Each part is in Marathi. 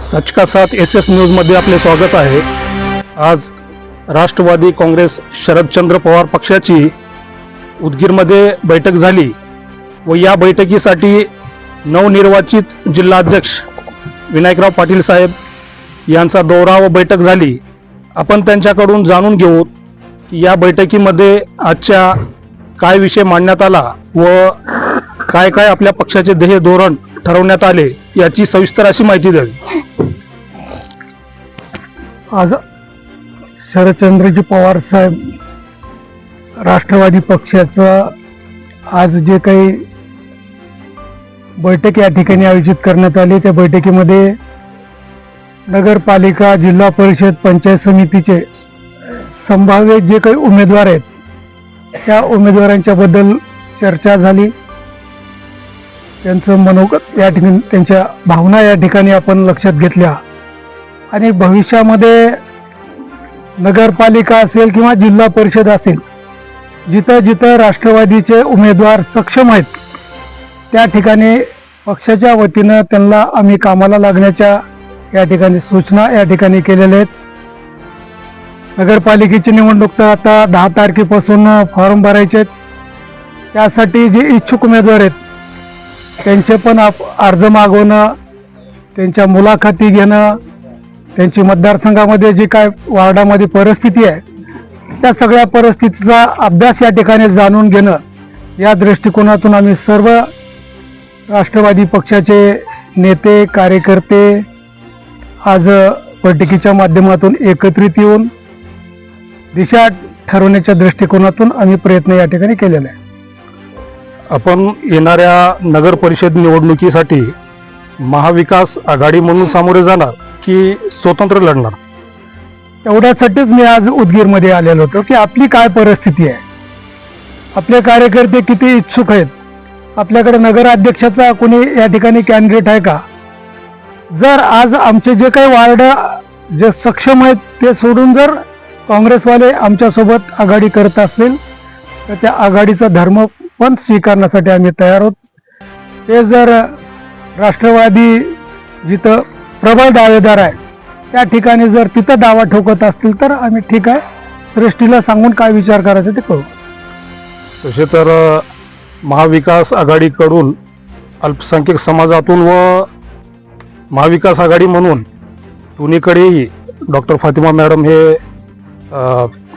सच का साथ एस एस न्यूजमध्ये आपले स्वागत आहे. आज राष्ट्रवादी काँग्रेस शरदचंद्र पवार पक्षाची उदगीरमध्ये बैठक झाली व या बैठकीसाठी नवनिर्वाचित जिल्हाध्यक्ष विनायकराव पाटील साहेब यांचा दौरा व बैठक झाली. आपण त्यांच्याकडून जाणून घेऊ की या बैठकीमध्ये आजच्या काय विषय मांडण्यात आला व काय काय आपल्या पक्षाचे ध्येय धोरण ठरवण्यात आले. याची सविस्तर अशी माहिती द्यावी. आज शरदचंद्रजी पवार साहेब राष्ट्रवादी पक्षाचं आज जे काही बैठक या ठिकाणी आयोजित करण्यात आली त्या बैठकीमध्ये नगरपालिका जिल्हा परिषद पंचायत समितीचे संभाव्य जे काही उमेदवार आहेत त्या उमेदवारांच्या बद्दल चर्चा झाली. त्यांचं मनोगत या ठिकाणी त्यांच्या भावना या ठिकाणी आपण लक्षात घेतल्या. आणि भविष्यामध्ये नगरपालिका असेल किंवा जिल्हा परिषद असेल जिथं जिथं राष्ट्रवादीचे उमेदवार सक्षम आहेत त्या ठिकाणी पक्षाच्या वतीनं त्यांना आम्ही कामाला लागण्याच्या या ठिकाणी सूचना या ठिकाणी केलेल्या आहेत. नगरपालिकेची निवडणूक तर आता दहा तारखेपासून फॉर्म भरायचे आहेत. त्यासाठी जे इच्छुक उमेदवार आहेत त्यांचे पण आप अर्ज मागवणं त्यांच्या मुलाखती घेणं त्यांची मतदारसंघामध्ये जी काय वार्डामध्ये परिस्थिती आहे त्या सगळ्या परिस्थितीचा अभ्यास या ठिकाणी जाणून घेणं या दृष्टिकोनातून आम्ही सर्व राष्ट्रवादी पक्षाचे नेते कार्यकर्ते आज बैठकीच्या माध्यमातून एकत्रित येऊन दिशा ठरवण्याच्या दृष्टिकोनातून आम्ही प्रयत्न या ठिकाणी केलेला आहे आपण येणाऱ्या नगर परिषद निवडणुकीसाठी महाविकास आघाडी म्हणून सामोरे जाणार की स्वतंत्र लढणार? एवढ्यासाठीच मी आज उदगीरमध्ये आलेलो होतो की आपली काय परिस्थिती आहे? आपले कार्यकर्ते किती इच्छुक आहेत? आपल्याकडे नगराध्यक्षाचा कोणी या ठिकाणी कॅन्डिडेट आहे का? जर आज आमचे जे काही वार्ड जे सक्षम आहेत ते सोडून जर काँग्रेसवाले आमच्यासोबत आघाडी करत असतील तर त्या आघाडीचा धर्म पण स्वीकारण्यासाठी आम्ही तयार आहोत. ते जर राष्ट्रवादी जिथं प्रबळ दावेदार आहे त्या ठिकाणी जर तिथं दावा ठोकत असतील तर आम्ही ठीक आहे. श्रेष्ठीला सांगून काय विचार करायचा ते करू तसे तर महाविकास आघाडीकडून अल्पसंख्याक समाजातून व महाविकास आघाडी म्हणून दोन्हीकडेही डॉक्टर फातिमा मॅडम हे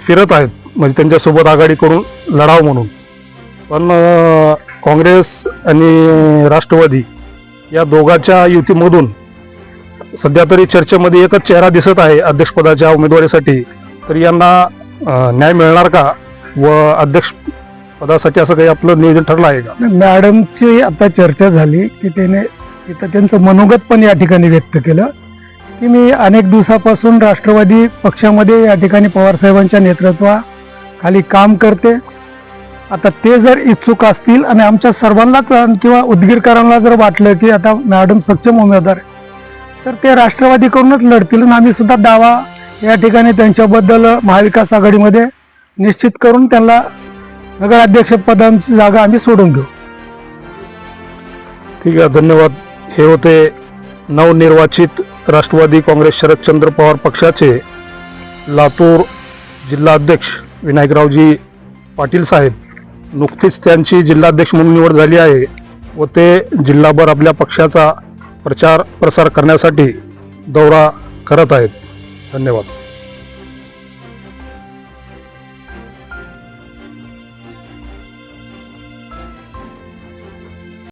फिरत आहेत. म्हणजे त्यांच्यासोबत आघाडीकडून लढाव म्हणून. पण काँग्रेस आणि राष्ट्रवादी या दोघांच्या युतीमधून सध्या तरी चर्चेमध्ये एकच चेहरा दिसत आहे अध्यक्षपदाच्या उमेदवारीसाठी. तर यांना न्याय मिळणार का? व अध्यक्ष पदासाठी असं काही आपलं नियोजन ठरलं आहे का? मॅडमची आता चर्चा झाली की त्याने तिथं त्यांचं मनोगत पण या ठिकाणी व्यक्त केलं की मी अनेक दिवसापासून राष्ट्रवादी पक्षामध्ये या ठिकाणी पवारसाहेबांच्या नेतृत्वाखाली काम करते. आता ते जर इच्छुक असतील आणि आमच्या सर्वांनाच किंवा उदगीरकरांना जर वाटलं की आता मॅडम सक्षम उमेदवार आहे तर ते राष्ट्रवादीकडूनच लढतील आणि आम्ही सुद्धा दावा या ठिकाणी त्यांच्याबद्दल महाविकास आघाडीमध्ये निश्चित करून त्यांना नगराध्यक्षपदांची जागा आम्ही सोडून घेऊ ठीक आहे धन्यवाद. हे होते नवनिर्वाचित राष्ट्रवादी काँग्रेस शरदचंद्र पवार पक्षाचे लातूर जिल्हा अध्यक्ष विनायकरावजी पाटील साहेब. नुकतीच त्यांची जिल्हाध्यक्ष म्हणून निवड झाली आहे व ते जिल्हाभर आपल्या पक्षाचा प्रचार प्रसार करण्यासाठी दौरा करत आहेत. धन्यवाद.